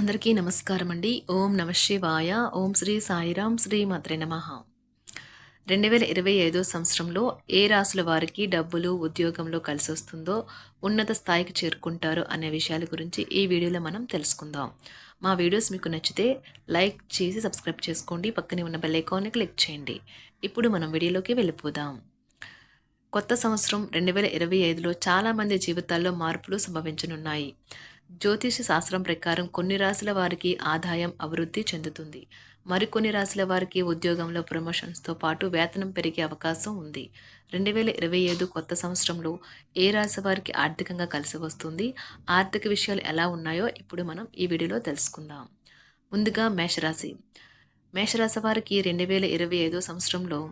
అందరికీ నమస్కారం అండి ఓం నమ శివాయ. ఓం శ్రీ సాయిరాం శ్రీ మాత్రే నమ. రెండు వేల ఇరవై ఐదో సంవత్సరంలో ఏ రాసుల వారికి డబ్బులు ఉద్యోగంలో కలిసి వస్తుందో ఉన్నత స్థాయికి చేరుకుంటారు అనే విషయాల గురించి ఈ వీడియోలో మనం తెలుసుకుందాం. మా వీడియోస్ మీకు నచ్చితే లైక్ చేసి సబ్స్క్రైబ్ చేసుకోండి. పక్కనే ఉన్న బెల్ ఐకాన్ని క్లిక్ చేయండి. ఇప్పుడు మనం వీడియోలోకి వెళ్ళిపోదాం. కొత్త సంవత్సరం రెండు వేల ఇరవై ఐదులో చాలామంది జీవితాల్లో మార్పులు సంభవించనున్నాయి. జ్యోతిష శాస్త్రం ప్రకారం కొన్ని రాశుల వారికి ఆదాయం అభివృద్ధి చెందుతుంది. మరికొన్ని రాశుల వారికి ఉద్యోగంలో ప్రమోషన్స్తో పాటు వేతనం పెరిగే అవకాశం ఉంది. రెండు వేల ఇరవై ఐదు కొత్త సంవత్సరంలో ఏ రాశి వారికి ఆర్థికంగా కలిసి వస్తుంది? ఆర్థిక విషయాలు ఎలా ఉన్నాయో ఇప్పుడు మనం ఈ వీడియోలో తెలుసుకుందాం. ముందుగా మేషరాశి. మేషరాశి వారికి రెండు వేల ఇరవై ఐదో సంవత్సరంలో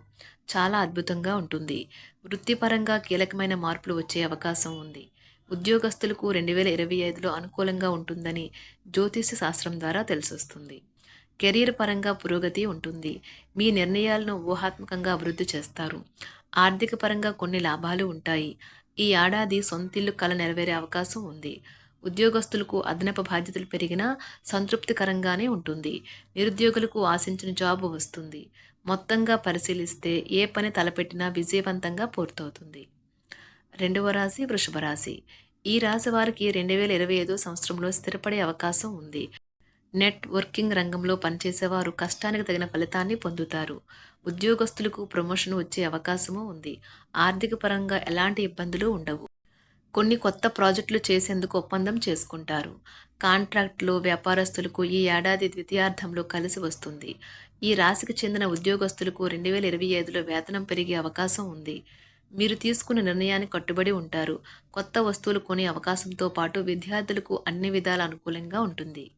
చాలా అద్భుతంగా ఉంటుంది. వృత్తిపరంగా కీలకమైన మార్పులు వచ్చే అవకాశం ఉంది. ఉద్యోగస్తులకు రెండు వేల ఇరవై ఐదులో అనుకూలంగా ఉంటుందని జ్యోతిష్య శాస్త్రం ద్వారా తెలిసొస్తుంది. కెరీర్ పరంగా పురోగతి ఉంటుంది. మీ నిర్ణయాలను ఊహాత్మకంగా అభివృద్ధి చేస్తారు. ఆర్థిక పరంగా కొన్ని లాభాలు ఉంటాయి. ఈ ఏడాది సొంతిల్లు కల నెరవేరే అవకాశం ఉంది. ఉద్యోగస్తులకు అదనపు బాధ్యతలు పెరిగినా సంతృప్తికరంగానే ఉంటుంది. నిరుద్యోగులకు ఆశించిన జాబ్ వస్తుంది. మొత్తంగా పరిశీలిస్తే ఏ పని తలపెట్టినా విజయవంతంగా పూర్తవుతుంది. రెండవ రాశి వృషభ రాశి. ఈ రాశి వారికి రెండు వేల ఇరవై ఐదో సంవత్సరంలో స్థిరపడే అవకాశం ఉంది. నెట్వర్కింగ్ రంగంలో పనిచేసేవారు కష్టానికి తగిన ఫలితాన్ని పొందుతారు. ఉద్యోగస్తులకు ప్రమోషన్ వచ్చే అవకాశము ఉంది. ఆర్థిక పరంగా ఎలాంటి ఇబ్బందులు ఉండవు. కొన్ని కొత్త ప్రాజెక్టులు చేసేందుకు ఒప్పందం చేసుకుంటారు. కాంట్రాక్టులు వ్యాపారస్తులకు ఈ ఏడాది ద్వితీయార్థంలో కలిసి వస్తుంది. ఈ రాశికి చెందిన ఉద్యోగస్తులకు రెండు వేల ఇరవై ఐదులో వేతనం పెరిగే అవకాశం ఉంది. మీరు తీసుకున్న నిర్ణయానికి కట్టుబడి ఉంటారు. కొత్త వస్తువులు కొనే అవకాశంతో పాటు విద్యార్థులకు అన్ని విధాల అనుకూలంగా ఉంటుంది.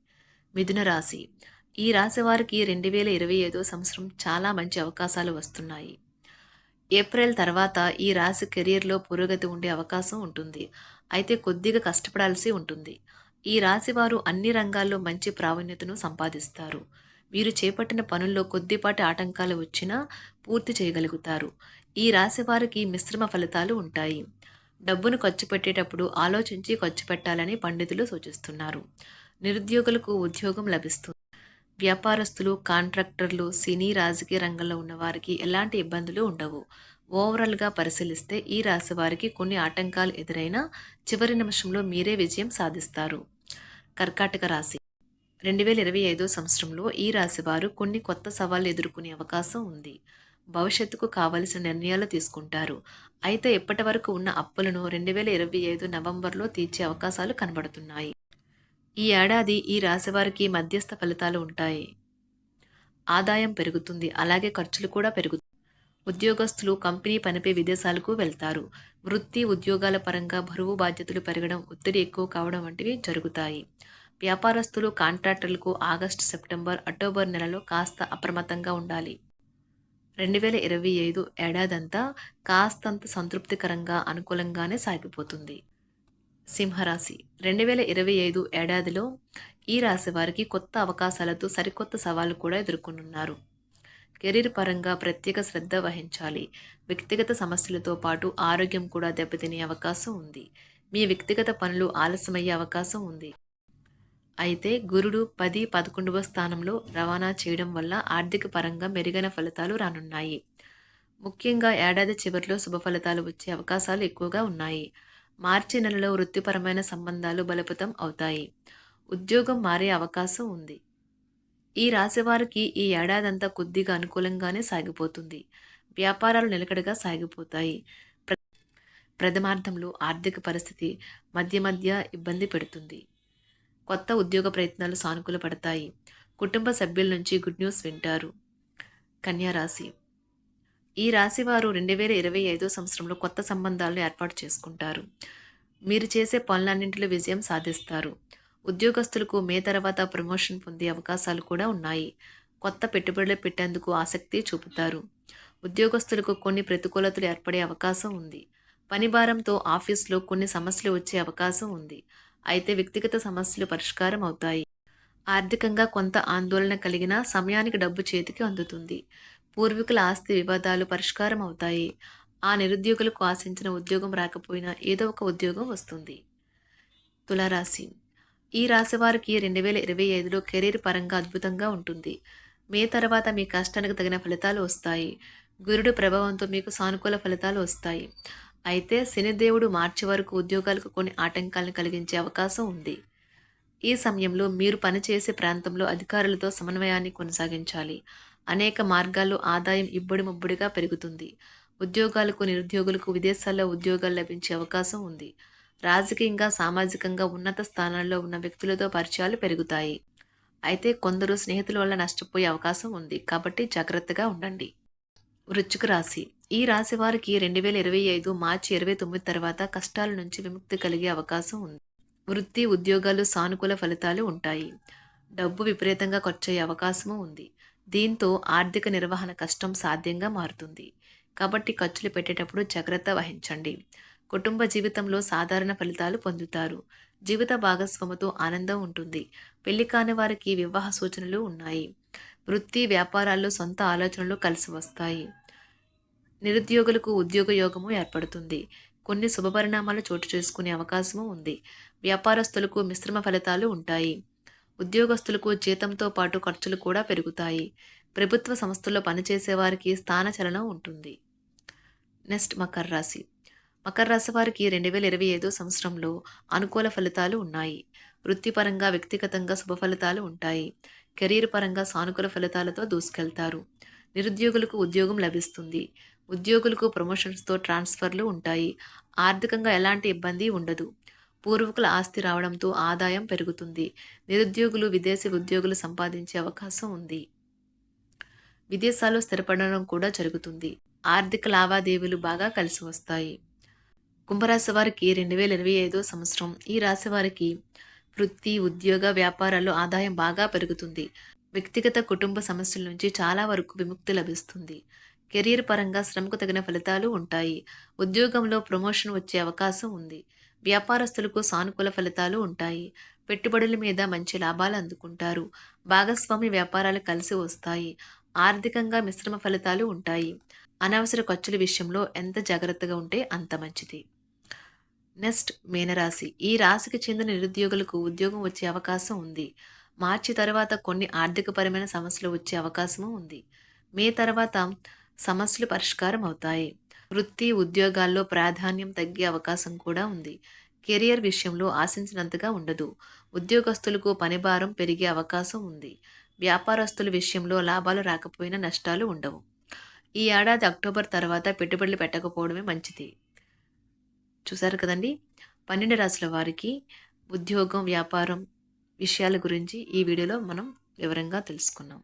మిథున రాశి. ఈ రాశి వారికి రెండు వేల ఇరవై ఐదో సంవత్సరం చాలా మంచి అవకాశాలు వస్తున్నాయి. ఏప్రిల్ తర్వాత ఈ రాశి కెరీర్లో పురోగతి ఉండే అవకాశం ఉంటుంది. అయితే కొద్దిగా కష్టపడాల్సి ఉంటుంది. ఈ రాశి వారు అన్ని రంగాల్లో మంచి ప్రావీణ్యతను సంపాదిస్తారు. మీరు చేపట్టిన పనుల్లో కొద్దిపాటి ఆటంకాలు వచ్చినా పూర్తి చేయగలుగుతారు. ఈ రాశి వారికి మిశ్రమ ఫలితాలు ఉంటాయి. డబ్బును ఖర్చు పెట్టేటప్పుడు ఆలోచించి ఖర్చు పెట్టాలని పండితులు సూచిస్తున్నారు. నిరుద్యోగులకు ఉద్యోగం లభిస్తుంది వ్యాపారస్తులు కాంట్రాక్టర్లు సినీ రాజకీయ రంగంలో ఉన్నవారికి ఎలాంటి ఇబ్బందులు ఉండవు. ఓవరాల్గా పరిశీలిస్తే ఈ రాశి వారికి కొన్ని ఆటంకాలు ఎదురైనా చివరి నిమిషంలో మీరే విజయం సాధిస్తారు. కర్కాటక రాశి రెండు వేల ఇరవై ఐదో సంవత్సరంలో ఈ రాశి వారు కొన్ని కొత్త సవాళ్ళు ఎదుర్కొనే అవకాశం ఉంది. భవిష్యత్తుకు కావలసిన నిర్ణయాలు తీసుకుంటారు. అయితే ఇప్పటి వరకు ఉన్న అప్పులను రెండు వేల ఇరవై ఐదు నవంబర్లో తీర్చే అవకాశాలు కనబడుతున్నాయి. ఈ ఏడాది ఈ రాశివారికి మధ్యస్థ ఫలితాలు ఉంటాయి. ఆదాయం పెరుగుతుంది. అలాగే ఖర్చులు కూడా పెరుగుతాయి. ఉద్యోగస్తులు కంపెనీ పనిపై విదేశాలకు వెళ్తారు. వృత్తి ఉద్యోగాల పరంగా బరువు బాధ్యతలు పెరగడం ఒత్తిడి ఎక్కువ కావడం వంటివి జరుగుతాయి. వ్యాపారస్తులు కాంట్రాక్టర్లకు ఆగస్టు సెప్టెంబర్ అక్టోబర్ నెలలో కాస్త అప్రమత్తంగా ఉండాలి. రెండు వేల ఇరవై ఐదు ఏడాదంతా కాస్తంత సంతృప్తికరంగా అనుకూలంగానే సాగిపోతుంది. సింహరాశి. రెండు వేల ఇరవై ఐదు ఏడాదిలో ఈ రాశి వారికి కొత్త అవకాశాలతో సరికొత్త సవాళ్ళు కూడా ఎదుర్కొనున్నారు. కెరీర్ పరంగా ప్రత్యేక శ్రద్ధ వహించాలి. వ్యక్తిగత సమస్యలతో పాటు ఆరోగ్యం కూడా దెబ్బతినే అవకాశం ఉంది. మీ వ్యక్తిగత పనులు ఆలస్యమయ్యే అవకాశం ఉంది. అయితే గురుడు పది పదకొండవ స్థానంలో రవాణా చేయడం వల్ల ఆర్థిక పరంగా మెరుగైన ఫలితాలు రానున్నాయి. ముఖ్యంగా ఏడాది చివరిలో శుభ ఫలితాలు వచ్చే అవకాశాలు ఎక్కువగా ఉన్నాయి. మార్చి నెలలో వృత్తిపరమైన సంబంధాలు బలపతం అవుతాయి. ఉద్యోగం మారే అవకాశం ఉంది. ఈ రాశివారికి ఈ ఏడాదంతా కొద్దిగా అనుకూలంగానే సాగిపోతుంది. వ్యాపారాలు నిలకడగా సాగిపోతాయి. ప్రథమార్థంలో ఆర్థిక పరిస్థితి మధ్య మధ్య ఇబ్బంది పెడుతుంది. కొత్త ఉద్యోగ ప్రయత్నాలు సానుకూల పడతాయి. కుటుంబ సభ్యుల నుంచి గుడ్ న్యూస్ వింటారు. కన్యారాశి ఈ రాశి వారు రెండు వేల ఇరవై ఐదో సంవత్సరంలో కొత్త సంబంధాలను ఏర్పాటు చేసుకుంటారు. మీరు చేసే పనులన్నింటిలో విజయం సాధిస్తారు. ఉద్యోగస్తులకు మే తర్వాత ప్రమోషన్ పొందే అవకాశాలు కూడా ఉన్నాయి. కొత్త పెట్టుబడులు పెట్టేందుకు ఆసక్తి చూపుతారు. ఉద్యోగస్తులకు కొన్ని ప్రతికూలతలు ఏర్పడే అవకాశం ఉంది. పని భారంతో ఆఫీస్లో కొన్ని సమస్యలు వచ్చే అవకాశం ఉంది. అయితే వ్యక్తిగత సమస్యలు పరిష్కారం అవుతాయి. ఆర్థికంగా కొంత ఆందోళన కలిగిన సమయానికి డబ్బు చేతికి అందుతుంది. పూర్వీకుల ఆస్తి వివాదాలు పరిష్కారం అవుతాయి. ఆ నిరుద్యోగులకు ఆశించిన ఉద్యోగం రాకపోయినా ఏదో ఒక ఉద్యోగం వస్తుంది. తులారాశి. ఈ రాశి వారికి రెండు వేల ఇరవై ఐదులో కెరీర్ పరంగా అద్భుతంగా ఉంటుంది. మే తర్వాత మీ కష్టానికి తగిన ఫలితాలు వస్తాయి. గురుడు ప్రభావంతో మీకు సానుకూల ఫలితాలు వస్తాయి. అయితే శనిదేవుడు మార్చి వరకు ఉద్యోగాలకు కొన్ని ఆటంకాలను కలిగించే అవకాశం ఉంది. ఈ సమయంలో మీరు పనిచేసే ప్రాంతంలో అధికారులతో సమన్వయాన్ని కొనసాగించాలి. అనేక మార్గాల్లో ఆదాయం ఇబ్బడి ముబ్బడిగా పెరుగుతుంది. ఉద్యోగాలకు నిరుద్యోగులకు విదేశాల్లో ఉద్యోగాలు లభించే అవకాశం ఉంది. రాజకీయంగా సామాజికంగా ఉన్నత స్థానాల్లో ఉన్న వ్యక్తులతో పరిచయాలు పెరుగుతాయి. అయితే కొందరు స్నేహితుల వల్ల నష్టపోయే అవకాశం ఉంది. కాబట్టి జాగ్రత్తగా ఉండండి. వృచ్చిక రాశి ఈ రాశి వారికి రెండు వేల ఇరవై ఐదు మార్చి ఇరవై తొమ్మిది తర్వాత కష్టాల నుంచి విముక్తి కలిగే అవకాశం ఉంది. వృత్తి ఉద్యోగాలు సానుకూల ఫలితాలు ఉంటాయి. డబ్బు విపరీతంగా ఖర్చయ్యే అవకాశము ఉంది. దీంతో ఆర్థిక నిర్వహణ కష్టం సాధ్యంగా మారుతుంది. కాబట్టి ఖర్చులు పెట్టేటప్పుడు జాగ్రత్త వహించండి. కుటుంబ జీవితంలో సాధారణ ఫలితాలు పొందుతారు. జీవిత భాగస్వామితో ఆనందం ఉంటుంది. పెళ్ళి కాని వారికి వివాహ సూచనలు ఉన్నాయి. వృత్తి వ్యాపారాల్లో సొంత ఆలోచనలు కలిసి వస్తాయి. నిరుద్యోగులకు ఉద్యోగ యోగము ఏర్పడుతుంది. కొన్ని శుభపరిణామాలు చోటు చేసుకునే అవకాశము ఉంది. వ్యాపారస్తులకు మిశ్రమ ఫలితాలు ఉంటాయి. ఉద్యోగస్తులకు జీతంతో పాటు ఖర్చులు కూడా పెరుగుతాయి. ప్రభుత్వ సంస్థల్లో పనిచేసే వారికి స్థానచలనం ఉంటుంది. నెక్స్ట్ మకర రాశి. మకర రాశి వారికి రెండు వేల ఇరవై ఐదో సంవత్సరంలో అనుకూల ఫలితాలు ఉన్నాయి. వృత్తిపరంగా వ్యక్తిగతంగా శుభ ఫలితాలు ఉంటాయి. కెరీర్ పరంగా సానుకూల ఫలితాలతో దూసుకెళ్తారు. నిరుద్యోగులకు ఉద్యోగం లభిస్తుంది. ఉద్యోగులకు ప్రమోషన్స్తో ట్రాన్స్ఫర్లు ఉంటాయి. ఆర్థికంగా ఎలాంటి ఇబ్బంది ఉండదు. పూర్వకుల ఆస్తి రావడంతో ఆదాయం పెరుగుతుంది. నిరుద్యోగులు విదేశీ ఉద్యోగులు సంపాదించే అవకాశం ఉంది. విదేశాల్లో స్థిరపడడం కూడా జరుగుతుంది. ఆర్థిక లావాదేవీలు బాగా కలిసి వస్తాయి. కుంభరాశి వారికి రెండు వేల ఇరవై ఐదో సంవత్సరం. ఈ రాశి వారికి వృత్తి ఉద్యోగ వ్యాపారాల్లో ఆదాయం బాగా పెరుగుతుంది. వ్యక్తిగత కుటుంబ సమస్యల నుంచి చాలా వరకు విముక్తి లభిస్తుంది. కెరీర్ పరంగా శ్రమకు తగిన ఫలితాలు ఉంటాయి. ఉద్యోగంలో ప్రమోషన్ వచ్చే అవకాశం ఉంది. వ్యాపారస్తులకు సానుకూల ఫలితాలు ఉంటాయి. పెట్టుబడుల మీద మంచి లాభాలు అందుకుంటారు. భాగస్వామి వ్యాపారాలు కలిసి వస్తాయి. ఆర్థికంగా మిశ్రమ ఫలితాలు ఉంటాయి. అనవసర ఖర్చుల విషయంలో ఎంత జాగ్రత్తగా ఉంటే అంత మంచిది. నెక్స్ట్ మీనరాశి. ఈ రాశికి చెందిన నిరుద్యోగులకు ఉద్యోగం వచ్చే అవకాశం ఉంది. మార్చి తర్వాత కొన్ని ఆర్థికపరమైన సమస్యలు వచ్చే అవకాశము ఉంది. మే తర్వాత సమస్యలు పరిష్కారం అవుతాయి వృత్తి ఉద్యోగాల్లో ప్రాధాన్యం తగ్గే అవకాశం కూడా ఉంది. కెరియర్ విషయంలో ఆశించినంతగా ఉండదు. ఉద్యోగస్తులకు పనిభారం పెరిగే అవకాశం ఉంది. వ్యాపారస్తుల విషయంలో లాభాలు రాకపోయినా నష్టాలు ఉండవు. ఈ ఏడాది అక్టోబర్ తర్వాత పెట్టుబడులు పెట్టకపోవడమే మంచిది. చూసారు కదండి? పన్నెండు రాసుల వారికి ఉద్యోగం వ్యాపారం విషయాల గురించి ఈ వీడియోలో మనం వివరంగా తెలుసుకున్నాం.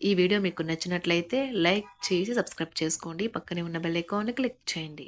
ఈ వీడియో మీకు నచ్చినట్లయితే లైక్ చేసి సబ్స్క్రైబ్ చేసుకోండి. పక్కనే ఉన్న బెల్ ఐకాన్ని క్లిక్ చేయండి.